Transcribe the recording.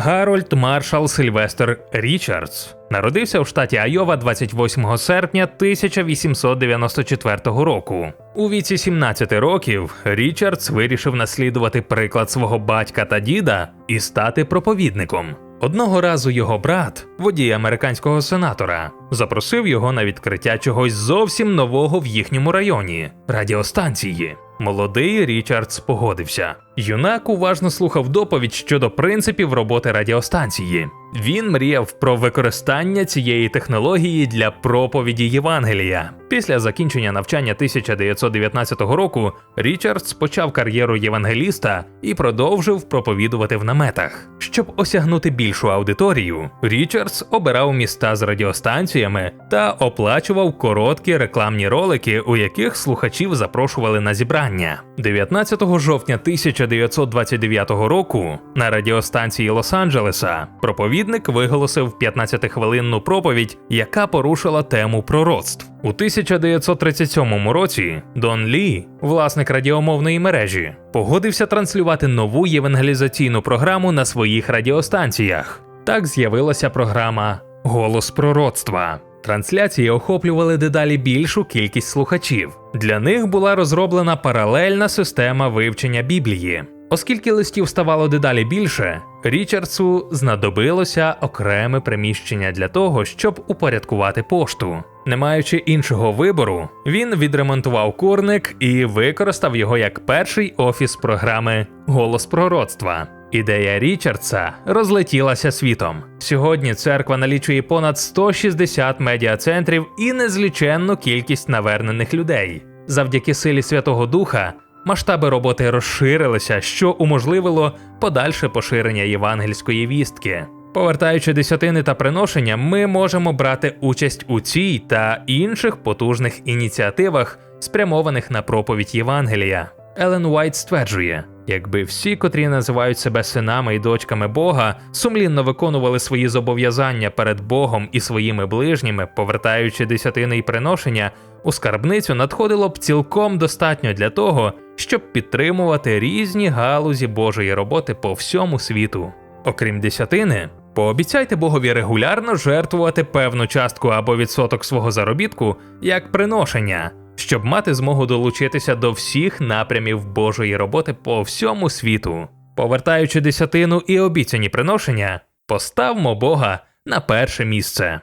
Гарольд Маршал Сильвестр Річардс народився у штаті Айова 28 серпня 1894 року. У віці 17 років Річардс вирішив наслідувати приклад свого батька та діда і стати проповідником. Одного разу його брат, водій американського сенатора, запросив його на відкриття чогось зовсім нового в їхньому районі радіостанції. Молодий Річардс погодився. Юнак уважно слухав доповідь щодо принципів роботи радіостанції. Він мріяв про використання цієї технології для проповіді Євангелія. Після закінчення навчання 1919 року Річардс почав кар'єру євангеліста і продовжив проповідувати в наметах. Щоб осягнути більшу аудиторію, Річардс обирав міста з радіостанціями та оплачував короткі рекламні ролики, у яких слухачів запрошували на зібрання. 19 жовтня 1929 року на радіостанції Лос-Анджелеса проповідник виголосив 15-хвилинну проповідь, яка порушила тему пророцтв. У 1937 році Дон Лі, власник радіомовної мережі, погодився транслювати нову євангелізаційну програму на своїх радіостанціях. Так з'явилася програма Голос пророцтва. Трансляції охоплювали дедалі більшу кількість слухачів. Для них була розроблена паралельна система вивчення Біблії. Оскільки листів ставало дедалі більше, Річардсу знадобилося окреме приміщення для того, щоб упорядкувати пошту. Не маючи іншого вибору, він відремонтував курник і використав його як перший офіс програми Голос пророцтва. Ідея Річардса розлетілася світом. Сьогодні церква налічує понад 160 медіацентрів і незліченну кількість навернених людей. Завдяки силі Святого Духа масштаби роботи розширилися, що уможливило подальше поширення євангельської вістки. Повертаючи десятини та приношення, ми можемо брати участь у цій та інших потужних ініціативах, спрямованих на проповідь Євангелія. Елен Уайт стверджує: якби всі, котрі називають себе синами і дочками Бога, сумлінно виконували свої зобов'язання перед Богом і своїми ближніми, повертаючи десятини й приношення, у скарбницю надходило б цілком достатньо для того, щоб підтримувати різні галузі Божої роботи по всьому світу. Окрім десятини, пообіцяйте Богові регулярно жертвувати певну частку або відсоток свого заробітку як приношення, щоб мати змогу долучитися до всіх напрямів Божої роботи по всьому світу. Повертаючи десятину і обіцяні приношення, поставмо Бога на перше місце.